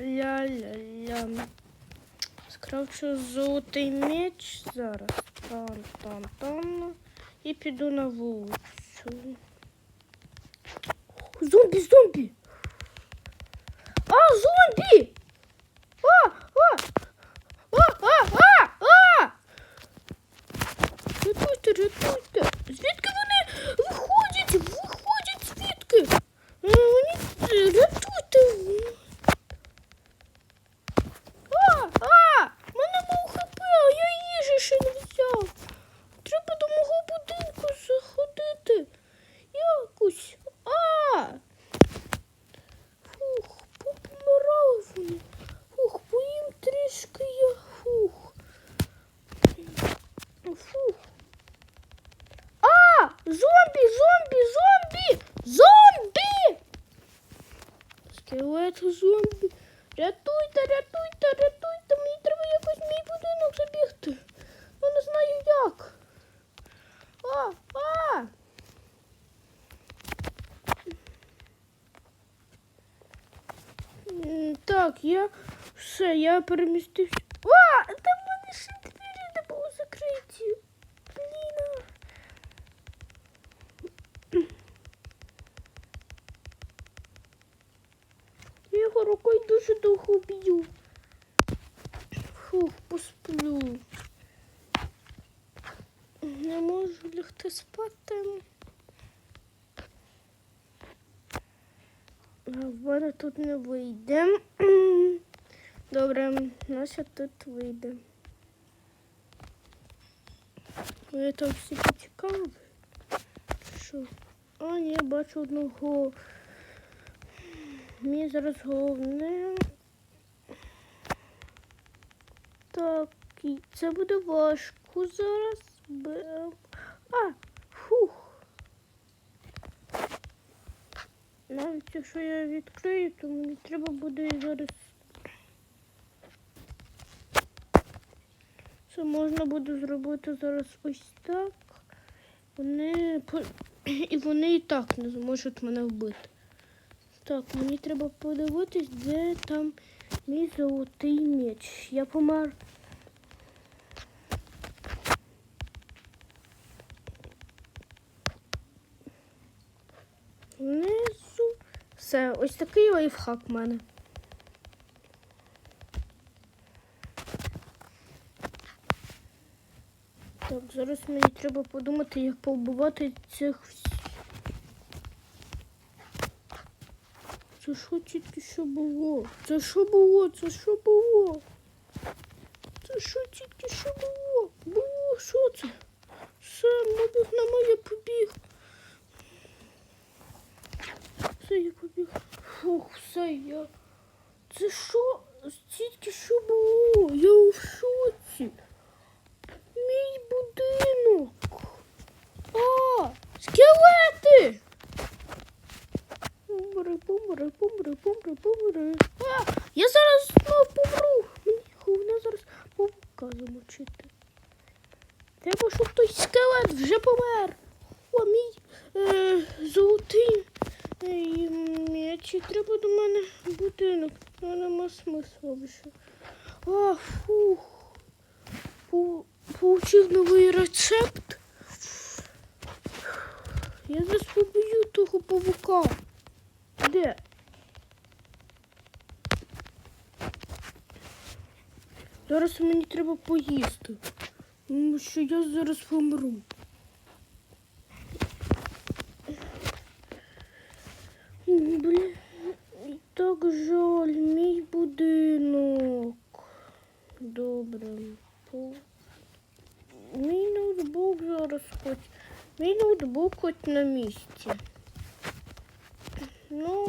Ля-ля-ля. Скравчу золотий меч зараз. Там, там, там. І піду на вулицю. Зомбі, зомбі! А, зомбі! А, а! А, а, а, а! Рятуйте, рятуйте! Звідки вони виходять? Виходять звідки? Е, Вони рятуйте! А, а! Мене мав хп, а я їжі ще не взяв. Треба до мого будинку заходити. Якось. А! Фух, попомирали вони. Фух, поїм трішки я. Фух. Фух. А! Зомбі, зомбі, зомбі! Зомбі! Скелет зомбі. Рятуйте, рятуйте, рятуйте. Мені треба якось мій будинок забігти. Я не знаю як. А, а! Так, я все, я перемістився. А! Там мене ще двері не були закриті. Блін. Я його рукою дуже довго б'ю. Фух, посплю. Не можу лягти спати. А в мене тут не вийде. Добре, наша тут вийде. Ви там всі почекали? Що? А, ні, бачу одного. Мені зараз головне. Так, це буде важко зараз. А, фух. Навіть якщо я відкрию, то мені треба буде зараз. Це можна буде зробити зараз ось так. Вони і вони і так не зможуть мене вбити. Так, мені треба подивитись, де там мій золотий меч. Я помер. Внизу. Все, ось такий лайфхак в мене. Так, зараз мені треба подумати, як повбивати цих всіх. Це що тільки що було? Це що було? Це що було? Це що тільки що було? Було, що це? Все, мабуть, на мене побіг. Все, я побіг. Фух, все, я. Це що? Тільки що було? Я у шоці. Мій будинок. А, скелети! Помри, помри, помри, помри. А, я зараз знов помру. Мені головне зараз павука замочити. Треба, щоб той скелет вже помер. О, мій е, золотий е, меч. І Треба до мене будинок. Ну, нема смисла вже. А, фух. Получив новий рецепт. Я зараз поб'ю того павука. Де? Зараз мені треба поїсти. Тому що я зараз помру. Блін, так жаль, мій будинок. Добре. Мій ноутбук зараз хоч. Мій ноутбук хоч на місці. Ну.